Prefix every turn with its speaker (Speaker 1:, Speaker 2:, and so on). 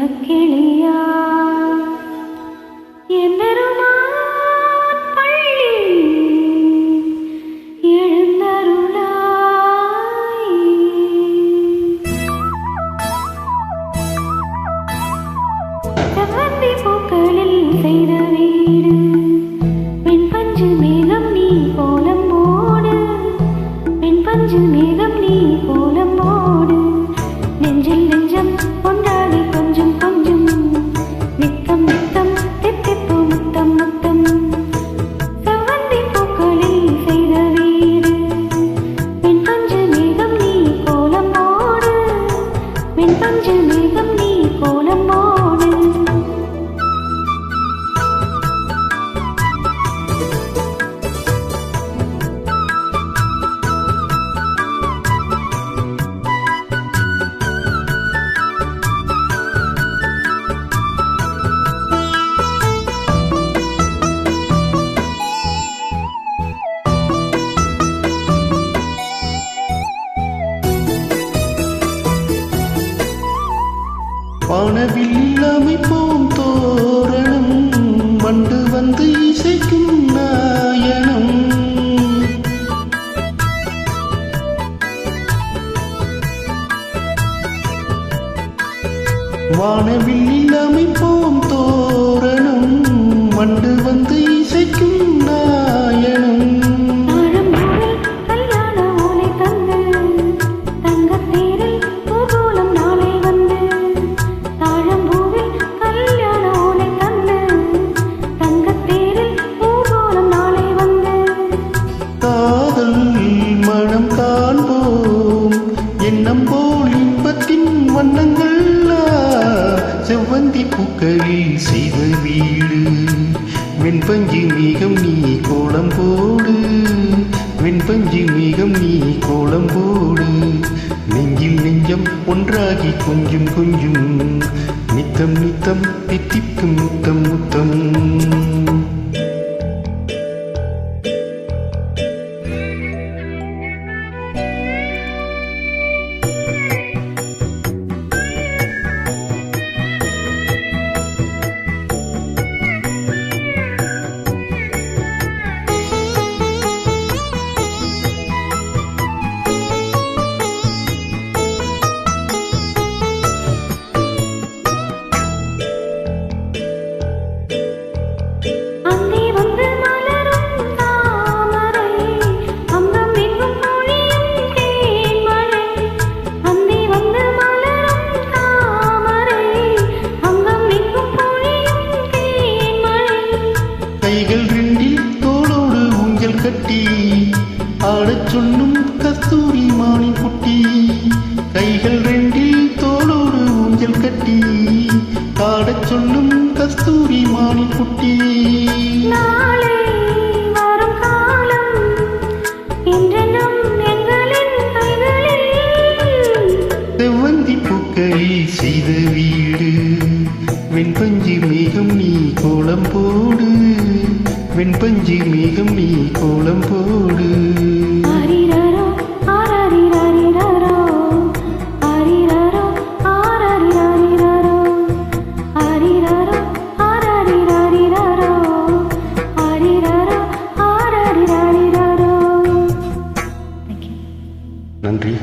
Speaker 1: മക്കളെ
Speaker 2: வானவில் அமைப்போம் தோரணம். வண்டு வந்து இசைக்கும் நாயனம் வானவில் அமைப்போம் தோரணம். வண்டு வந்து இசைக்கும் பூக்களில் செய்த வீடு. வெண்பஞ்சு மேகம் நீ கோலம் போடு. வெண்பஞ்சு மேகம் நீ கோலம் போடு. நெஞ்சில் நெஞ்சம் ஒன்றாகி கொஞ்சம் கொஞ்சம். நித்தம் நித்தம் தித்திக்கும் முத்தம் முத்தம். மானின் குட்டி கைகள் ரெண்டில் தோளோடு ஊஞ்சல் கட்டி. ஆடச் சொல்லும் கஸ்தூரி மானின் குட்டி செவ்வந்தி பூக்களில் செய்த வீடு வெண்பஞ்சு மேகம் நீ கோலம் போடு. வெண்பஞ்சு மேகம் நீ கோலம் போடு. நன்றி